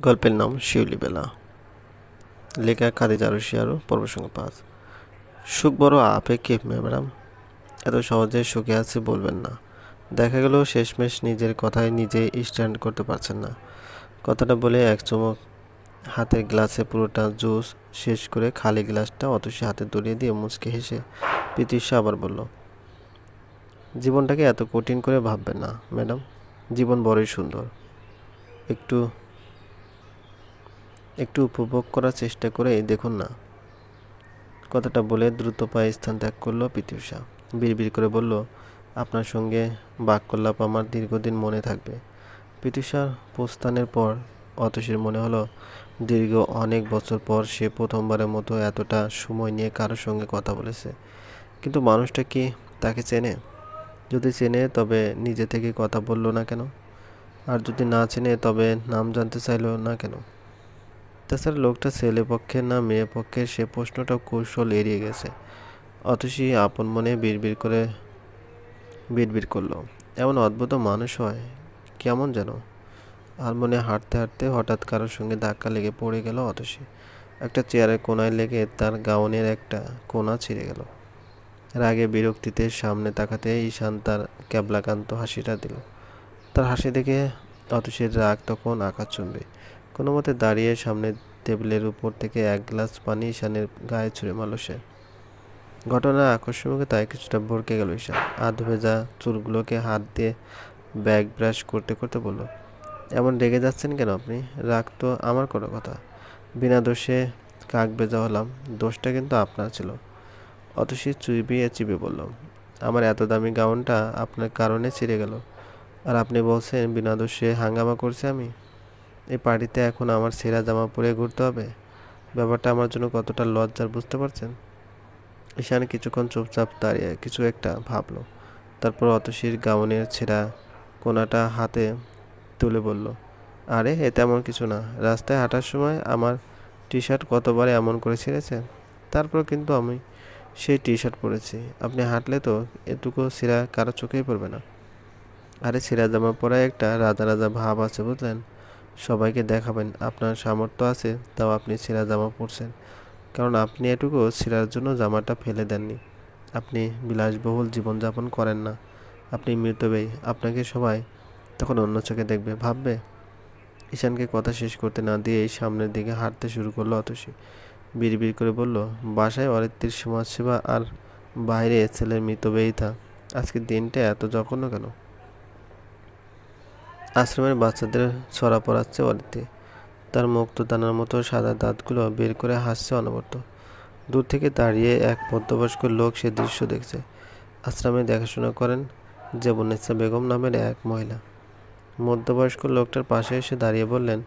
গল্পের নাম শিউলি বেলা। লেখা খাদিজা রশিয়ারও পর্ব সঙ্গে পাঁচ সুখ বড় আপেক্ষিক ম্যাডাম। এত সহজে সুখে আছে বলবেন না। দেখা গেল শেষমেশ নিজের কথায় নিজেই স্ট্যান্ড করতে পারছেন না। কথাটা বলে এক চুমুক হাতের গ্লাসে পুরোটা জুস শেষ করে খালি গ্লাসটা অতসী হাতে দড়িয়ে দিয়ে মুচকে হেসে প্রীতিশা আবার বলল, জীবনটাকে এত কঠিন করে ভাববেন না, ম্যাডাম। জীবন বড়ই সুন্দর। একটু একটু উপভোগ করার চেষ্টা করে দেখুন না। কথাটা বলে দ্রুত পায়ে স্থান ত্যাগ করল পিতিউষা বিড়বিড় করে বলল, আপনার সঙ্গে বাক্যলাপ আমার দীর্ঘদিন মনে থাকবে। পিতিউষার প্রস্থানের পর অতসীর মনে হলো, দীর্ঘ অনেক বছর পর সে প্রথমবারের মতো এতটা সময় নিয়ে কারোর সঙ্গে কথা বলেছে। কিন্তু মানুষটা কি তাকে চেনে? যদি চেনে, তবে নিজে থেকে কথা বলল না কেন? আর যদি না চেনে, তবে নাম জানতে চাইলো না কেন? তাছাড়া লোকটা ছেলে পক্ষের না মেয়ে পক্ষে সে প্রশ্নটা কৌশল এড়িয়ে গেছে। অতসী আপন মনে বিড়বিড় করে বিড়বিড় করল। এমন অদ্ভুত মানুষ হয়, কেমন যেন। আর মনে হাঁটতে হাঁটতে হঠাৎ কারোর সঙ্গে ধাক্কা লেগে পড়ে গেল অতসী একটা চেয়ারের কোনায় লেগে তার গাউনের একটা কোনা ছিঁড়ে গেল। রাগে বিরক্তিতে সামনে তাকাতে ঈশান তার ক্যাবলাকান্ত হাসিটা দিল। তার হাসি দেখে অতসীর রাগ তখন আকাশচুম্বী কোনো মতে দাঁড়িয়ে সামনে টেবিলের উপর থেকে এক গ্লাস পানি ঈশানের গায়ে ছুঁড়ে মারল সে। ঘটনার আকস্মিকে তাই কিছুটা ভরকে গেল ঈশান। আধ ভেজা চুলগুলোকে হাত দিয়ে ব্যাগ ব্রাশ করতে করতে বলল, এমন রেগে যাচ্ছেন কেন আপনি? রাগ তো আমার কোনো কথা। বিনা দোষে কাক বেজা হলাম, দোষটা কিন্তু আপনার ছিল। অতসী চুইবিয়ে চিবে বলল, আমার এত দামি গাউনটা আপনার কারণে ছিঁড়ে গেল। আর আপনি বলছেন বিনা দোষে হাঙ্গামা করছি আমি? এই পার্টিতে এখন আমার সেরা জামা পরে ঘুরতে হবে। ব্যাপারটা আমার জন্য কতটা লজ্জার বুঝতে পারছেন? ঈশান কিছুক্ষণ চুপচাপ দাঁড়িয়ে কিছু একটা ভাবলো। তারপর অতসীর গাউনের ছেঁড়া কোনাটা হাতে তুলে বলল, আরে, এ তেমন কিছু না। রাস্তায় হাঁটার সময় আমার টি শার্ট কতবার এমন করে ছিঁড়েছে? তারপর কিন্তু আমি সেই টি শার্ট পরেছি। আপনি হাঁটলে তো এটুকু ছিঁড়া কারও চোখেই পড়বে না। আরে, ছিঁড়া জামা পরায় একটা রাজা রাজা ভাব আছে, বুঝলেন? সবাইকে দেখাবেন, আপনার সামর্থ্য আছে, তাও আপনি ছেঁড়া জামা পরছেন। কারণ আপনি এটুকু ছেঁড়ার জন্য জামাটা ফেলে দেননি। আপনি বিলাসবহুল জীবনযাপন করেন না। আপনি মৃতব্যয়ী আপনাকে সবাই তখন অন্য চোখে দেখবে, ভাববে, ঈশানকে কথা শেষ করতে না দিয়েই সামনের দিকে হাঁটতে শুরু করল অতসী। বিড়বিড় করে বলল, বাসায় অরিত্রির সমাজসেবা আর বাইরে ছেলের মৃতব্যয়িতা আজকের দিনটা এত জঘন্য কেন? আশ্রমের বাচ্চাদের ছড়া পড়াচ্ছে অরিত্রি তার মুক্ত দানার মতো সাদা দাঁতগুলো বের করে হাসছে অনবরত। দূর থেকে দাঁড়িয়ে এক মধ্যবয়স্ক লোক সে দৃশ্য দেখছে। আশ্রমে দেখাশোনা করেন জেবনেসা বেগম নামের এক মহিলা। মধ্যবয়স্ক লোকটার পাশে এসে দাঁড়িয়ে বললেন,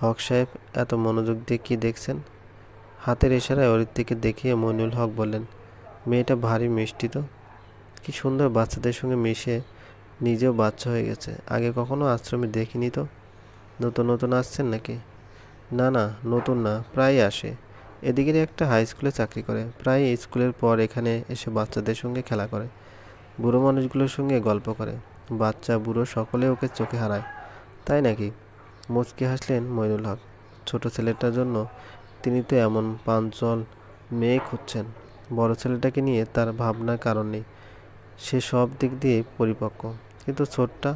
হক সাহেব, এত মনোযোগ দিয়ে কী দেখছেন? হাতের ইশারায় অরিত্রিকে দেখিয়ে মইনুল হক বললেন, মেয়েটা ভারী মিষ্টি তো। কি সুন্দর বাচ্চাদের সঙ্গে মিশে নিজেও বাচ্চা হয়ে গেছে। আগে কখনো আশ্রমে দেখিনি তো। নতুন নতুন আসছেন নাকি? না না, নতুন না প্রায় আসে। এদিকের একটা হাই স্কুলে চাকরি করে। প্রায় স্কুলের পর এখানে এসে বাচ্চাদের সঙ্গে খেলা করে। বুড়ো মানুষগুলোর সঙ্গে গল্প করে। বাচ্চা, বুড়ো সকলে ওকে চোখে হারায়। তাই নাকি? মুচকি হাসলেন মইনুল হক। ছোট ছেলেটার জন্য তিনি তো এমন পাঞ্চল মেয়ে খুঁজছেন। বড় ছেলেটাকে নিয়ে তার ভাবনার কারণ নেই। সে সব দিক দিয়ে পরিপক্ক। কিন্তু ছোটটা,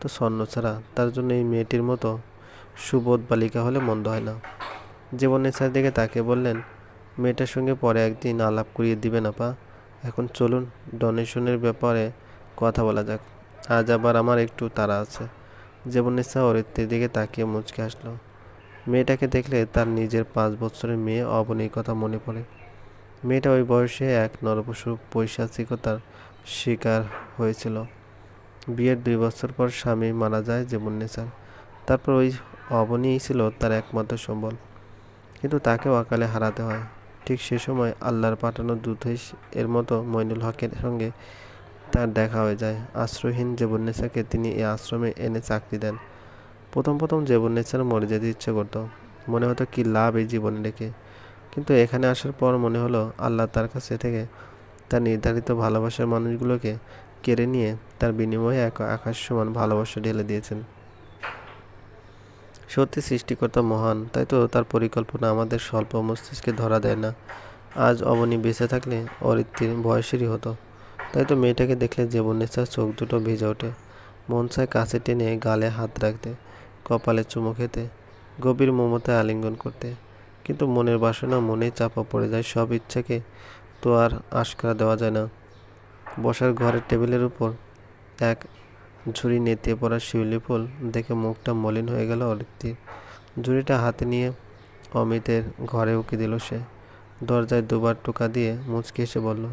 তো স্বর্ণ ছাড়া তার জন্য এই মেয়েটির মতো সুবোধ বালিকা হলে মন্দ হয় না। জীবনেচ্ছার দিকে তাকে বললেন, মেয়েটার সঙ্গে পরে একদিন আলাপ করিয়ে দিবেন আপা এখন চলুন, ডোনেশনের ব্যাপারে কথা বলা যাক। আজ আবার আমার একটু তাড়া আছে। জীবনেচ্ছা অরিত্রের দিকে তাকিয়ে মুচকে আসলো মেয়েটাকে দেখলে তার নিজের পাঁচ বছরের মেয়ে অবনীর কথা মনে পড়ে। মেয়েটা ওই বয়সে এক নরপশুর পৈশাচিকতার শিকার হয়েছিল। বিয়ের দুই বছর পর স্বামী মারা যায় জীবনেচার তারপর ওই অবনীই ছিল তার একমাত্র সম্বল। কিন্তু তাকেও অকালে হারাতে হয়। ঠিক সে সময় আল্লাহর পাঠানো দূত এর মতো মইনুল হকের সঙ্গে তার দেখা হয়ে যায়। আশ্রয়হীন জেবুন্নেসাকে তিনি এই আশ্রমে এনে চাকরি দেন। প্রথম প্রথম জেবুন্নেসার মরে যেতে ইচ্ছে করতো। মনে হতো কি লাভ এই জীবনে রেখে। কিন্তু এখানে আসার পর মনে হলো আল্লাহ তার কাছে থেকে তার নির্ধারিত ভালোবাসার মানুষগুলোকে কেড়ে নিয়ে তার বিনিময়ে এক আকাশ সমান ভালোবাসা ঢেলে দিয়েছেন। সত্যি সৃষ্টিকর্তা মহান, তাই তো তার পরিকল্পনা আমাদের স্বল্প মস্তিষ্কে ধরা দেয় না। আজ অবনী বেঁচে থাকলে অরিত্রির বয়সেরই হতো। তাই তো মেয়েটাকে দেখলে জীবন জীবনেচ্ছার চোখ দুটো ভিজে ওঠে। মন চায় কাছে টেনে গালে হাত রাখতে, কপালে চুমো খেতে, গভীর মমতায় আলিঙ্গন করতে। কিন্তু মনের বাসনা মনেই চাপা পড়ে যায়, সব ইচ্ছাকে তো আর আশকারা দেওয়া যায় না। বসার ঘরের টেবিলের উপর এক ঝুড়ি নেতিয়ে পড়া শিউলি ফুল দেখে মুখটা মলিন হয়ে গেল অরিত্রির ঝুড়িটা হাতে নিয়ে অমিতের ঘরে উকি দিল সে। দরজায় দুবার টোকা দিয়ে মুচকি এসে বলল,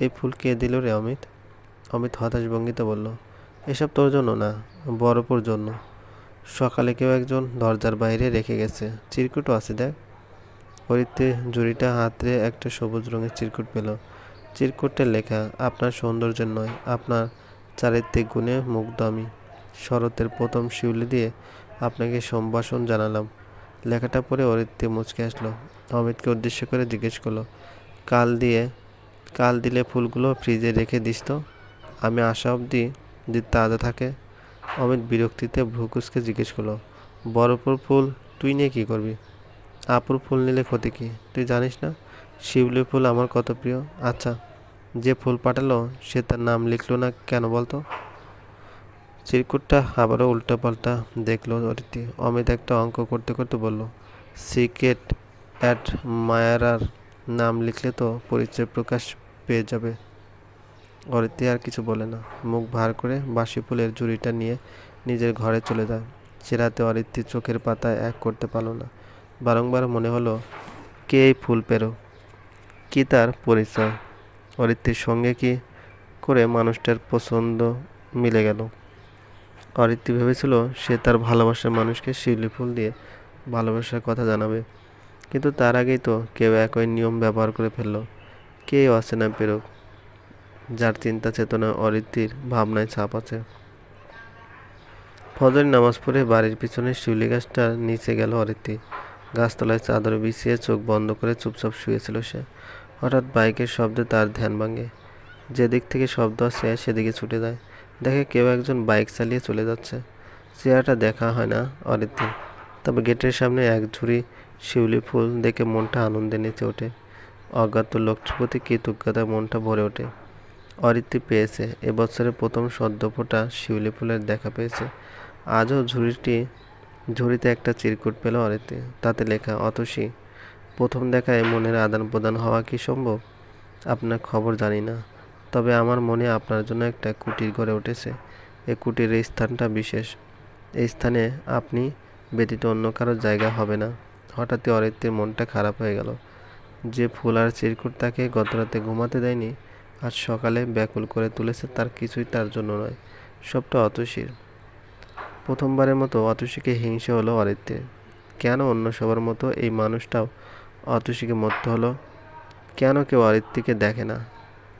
এই ফুল কে দিল রে অমিত? অমিত হতাশ ভঙ্গিতে বলল, এসব তোর জন্য না, বরপুর জন্য। সকালে কেউ একজন দরজার বাইরে রেখে গেছে। চিরকুটও আছে দেখ। হরিতে জুড়িটা হাতরে একটা সবুজ রঙের চিরকুট পেল। চিরকুটে লেখা, আপনার সৌন্দর্যের নয়, আপনার চারিত্রিক গুণে মুগ্ধ আমি। শরতের প্রথম শিউলি দিয়ে আপনাকে সম্ভাষণ জানালাম। লেখাটা পড়ে অরিত্রে মুচকে আসলো। অমিতকে উদ্দেশ্য করে জিজ্ঞেস করল, কাল দিয়ে, কাল দিলে ফুলগুলো ফ্রিজে রেখে দিস তো? আমি আশা অবধি যে তাজা থাকে? অমিত বিরক্তিতে ভ্রুকুসকে জিজ্ঞেস করল, বরফুর ফুল তুই নিয়ে কী করবি? আপুর ফুল নিলে ক্ষতি কী? তুই জানিস না? শিউলি ফুল আমার কত প্রিয়। আচ্ছা যে ফুল পাঠালো, সে তার নাম লিখলো না কেন বলতো? চিরকুটটা আবারও উল্টাপাল্টা দেখল অরিতি অমিত একটা অঙ্ক করতে করতে বলল, সিক্রেট অ্যাট মায়ারার নাম লিখলে তো পরিচয় প্রকাশ পেয়ে যাবে। অরিতি আর কিছু বলে না। মুখ ভার করে বাসি ফুলের ঝুড়িটা নিয়ে নিজের ঘরে চলে যায়। সে রাতে অরিত্রি চোখের পাতায় এক করতে পারল না। বারংবার মনে হলো, কে এই ফুল পেরো? কী তার পরিচয়? অরিত্রির সঙ্গে কি করে মানুষটার পছন্দ মিলে গেল? অরিত্রি ভেবেছিল সে তার ভালোবাসার মানুষকে শিউলি ফুল দিয়ে ভালোবাসার কথা জানাবে। কিন্তু তার আগেই তো কেউ একই নিয়ম ব্যবহার করে ফেলল। কে অচেনা পেরোক যার চিন্তা চেতনা অরিত্রির ভাবনায় ছাপ আছে। ফজরের নামাজ পড়ে বাড়ির পিছনে শিউলি গাছটার নিচে গেল অরিত্রি। গাছতলায় চাদর বিছিয়ে চোখ বন্ধ করে চুপচাপ শুয়েছিল সে। হঠাৎ বাইকের শব্দে তার ধ্যান ভাঙে। যেদিক থেকে শব্দ আসে, সেদিকে ছুটে যায়। দেখে কেউ একজন বাইক চালিয়ে চলে যাচ্ছে। চেহারাটা দেখা হয় না অরিত্রির তবে গেটের সামনে এক ঝুড়ি শিউলি ফুল দেখে মনটা আনন্দে নেচে ওঠে। অজ্ঞাত লোকটির প্রতি কৃতজ্ঞতায় মনটা ভরে ওঠে। অরিত্রি পেয়েছে। এবছরের প্রথম সদ্য ফোটা শিউলি ফুলের দেখা পেয়েছে। আজও ঝুড়িটি, ঝুড়িতে একটা চিরকুট পেল অরিত্রি। তাতে লেখা, অতসী প্রথম দেখায় মনের আদান প্রদান হওয়া কি সম্ভব? আপনার খবর জানি না। তবে আমার মনে আপনার জন্য একটা কুটির গড়ে উঠেছে। এই কুটিরের স্থানটা বিশেষ। এই স্থানে আপনি ব্যতীত অন্য কারও জায়গা হবে না। হঠাৎই অরিত্রের মনটা খারাপ হয়ে গেল। যে ফুল আর চিরকুট তাকে গতরাতে ঘুমাতে দেয়নি, আজ সকালে ব্যাকুল করে তুলেছে তার কিছুই তার জন্য নয়, সবটা অতসীর। প্রথমবারের মতো অতসীকে হিংসা হলো অরিত্রের। কেন অন্য সবার মতো এই মানুষটাও অতসীকে মরতে হলো। কেন কেউ আরিত্যকে দেখে না?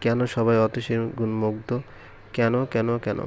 কেন সবাই অতসীর গুণমুগ্ধ? কেন কেন কেন?